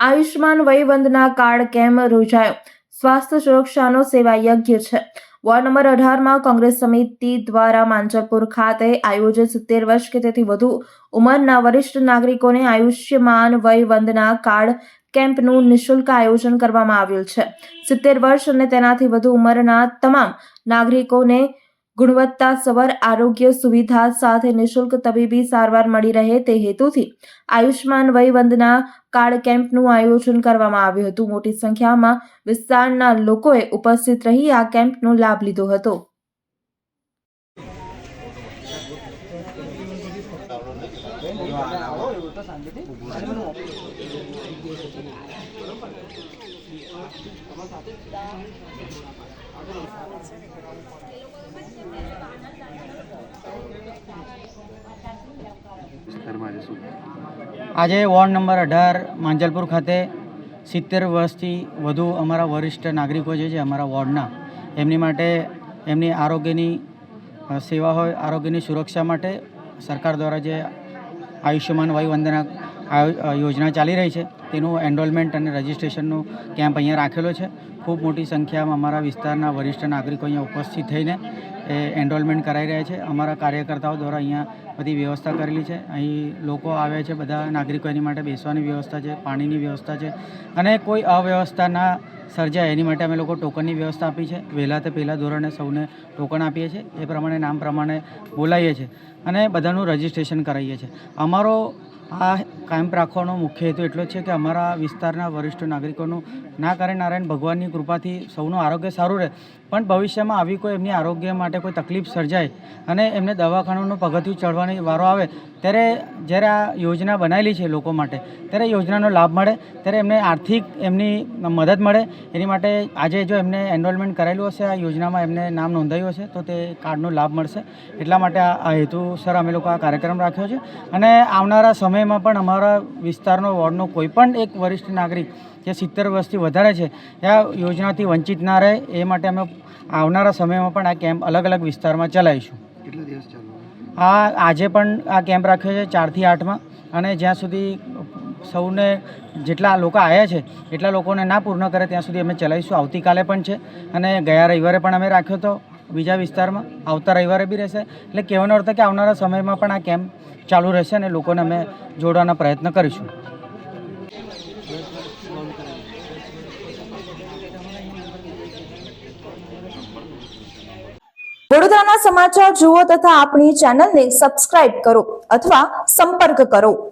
Ayushman Vayvandana card camp યોજાયો સ્વાસ્થ્ય સુરક્ષાનો સેવા યજ્ઞ છે. વોર્ડ નંબર અઢારમાં કોંગ્રેસ સમિતિ દ્વારા માંજલપુર ખાતે આયોજિત સિત્તેર વર્ષ કે તેથી વધુ ઉંમરના વરિષ્ઠ નાગરિકોને આયુષ્યમાન વયવંદના કાર્ડ કેમ્પનું નિઃશુલ્ક આયોજન કરવામાં આવ્યું છે. સિત્તેર વર્ષ અને તેનાથી વધુ ઉંમરના તમામ નાગરિકોને ગુણવત્તાસભર આરોગ્ય સુવિધા સાથે નિઃશુલ્ક તબીબી સારવાર મળી રહે તે હેતુથી આયુષ્માન વયવંદના કાર્ડ કેમ્પનું આયોજન કરવામાં આવ્યું હતું. મોટી સંખ્યામાં વિસ્તારના લોકોએ ઉપસ્થિત રહી આ કેમ્પનો લાભ લીધો હતો. વિસ્તારમાં આજે વોર્ડ નંબર અઢાર, માંજલપુર ખાતે સિત્તેર વર્ષથી વધુ અમારા વરિષ્ઠ નાગરિકો જે છે અમારા વોર્ડના, એમની માટે એમની આરોગ્યની સેવા હોય, આરોગ્યની સુરક્ષા માટે સરકાર દ્વારા જે આયુષ્યમાન વાયુ વંદના આયો- યોજના ચાલી રહી છે. તેનું એનરોલમેન્ટ અને રજિસ્ટ્રેશનનો કેમ્પ અહીંયા રાખેલો છે. ખૂબ મોટી સંખ્યામાં અમારા વિસ્તારના વરિષ્ઠ નાગરિકો અહીંયા ઉપસ્થિત થઈને એ એનરોલમેન્ટ કરાવી રહ્યા છે. અમારા કાર્યકર્તાઓ દ્વારા અહીંયા બધી વ્યવસ્થા કરેલી છે. અહીં લોકો આવે છે, બધા નાગરિકો એની માટે બેસવાની વ્યવસ્થા છે, પાણીની વ્યવસ્થા છે અને કોઈ અવ્યવસ્થા ના સર્જાય એની માટે અમે લોકો ટોકનની વ્યવસ્થા આપી છે. વહેલા તે પહેલાં ધોરણે સૌને ટોકન આપીએ છીએ. એ પ્રમાણે, નામ પ્રમાણે બોલાવીએ છીએ અને બધાનું રજિસ્ટ્રેશન કરાવીએ છીએ. અમારો આ કેમ્પ રાખવાનો મુખ્ય હેતુ એટલો છે કે અમારા વિસ્તારના વરિષ્ઠ નાગરિકોનું ના કરે નારાયણ ભગવાનની કૃપાથી સૌનું આરોગ્ય સારું રહે. પણ ભવિષ્યમાં આવી કોઈ એમની આરોગ્ય માટે કોઈ તકલીફ સર્જાય અને એમને દવાખાનાનું પગથિયું ચડવાની વારો આવે, ત્યારે જ્યારે આ યોજના બનાવેલી છે લોકો માટે, ત્યારે યોજનાનો લાભ મળે, ત્યારે એમને આર્થિક એમની મદદ મળે. એની માટે આજે જો એમને એનરોલમેન્ટ કરેલું હશે, આ યોજનામાં એમને નામ નોંધાયું હશે, તો તે કાર્ડનો લાભ મળશે. એટલા માટે આ હેતુ હેતુસર અમે લોકો આ કાર્યક્રમ રાખ્યો છે. અને આવનારા સમયમાં પણ અમારા વિસ્તારનો વોર્ડનો કોઈ પણ એક વરિષ્ઠ નાગરિક જે સિત્તેર વર્ષથી વધારે છે એ આ યોજનાથી વંચિત ના રહે એ માટે અમે આવનારા સમયમાં પણ આ કેમ્પ અલગ અલગ વિસ્તારમાં ચલાવીશું. કેટલા દિવસ આ આજે પણ આ કેમ્પ રાખ્યો છે ચારથી આઠમાં અને જ્યાં સુધી સૌને જેટલા લોકો આવ્યા છે એટલા લોકોને ના પૂર્ણ કરે ત્યાં સુધી અમે ચલાવીશું. આવતીકાલે પણ છે અને ગયા રવિવારે પણ અમે રાખ્યો હતો. બીજા વિસ્તારમાં આવતા રવિવારે બી રહેશે. એટલે કહેવાનો અર્થ કે આવનારા સમયમાં પણ આ કેમ્પ ચાલુ રહેશે અને લોકોને અમે જોડવાના પ્રયત્ન કરીશું. વડોદરાના સમાચાર જુઓ તથા આપણી ચેનલને સબસ્ક્રાઇબ કરો અથવા સંપર્ક કરો.